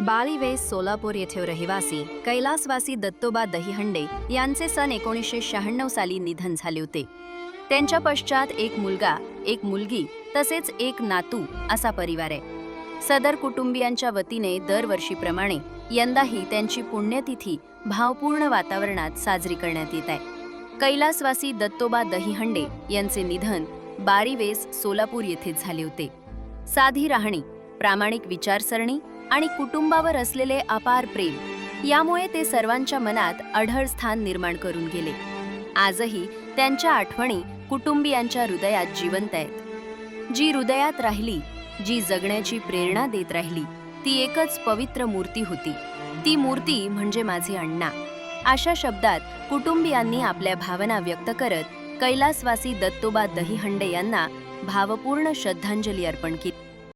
बाळीवेस सोलापूर येथे रहिवासी कैलासवासी दत्तोबा दहीहंडे यांचे सन एकोणीसशे शहाण्णव साली निधन झाले होते. त्यांच्या पश्चात एक मुलगा एक मुलगी तसेच एक नातू असा परिवार आहे. सदर कुटुंबियांच्या वतीने दरवर्षीप्रमाणे यंदाही त्यांची पुण्यतिथी भावपूर्ण वातावरणात साजरी करण्यात येत आहे. कैलासवासी दत्तोबा दहीहंडे यांचे निधन बारीवेस सोलापूर येथे झाले होते. साधी राहणी प्रामाणिक विचारसरणी आणि कुटुंबावर असलेले अपार प्रेम यामुळे ते सर्वांच्या मनात अढळ स्थान निर्माण करून गेले. आजही त्यांच्या आठवणी कुटुंबियांच्या हृदयात जिवंत आहेत. जी हृदयात राहिली जी जगण्याची प्रेरणा देत राहिली ती एकच पवित्र मूर्ती होती. ती मूर्ती म्हणजे माझे अण्णा. अशा शब्दात कुटुंबियांनी आपल्या भावना व्यक्त करत कैलासवासी दत्तोबा दहीहंडे यांना भावपूर्ण श्रद्धांजली अर्पण केली.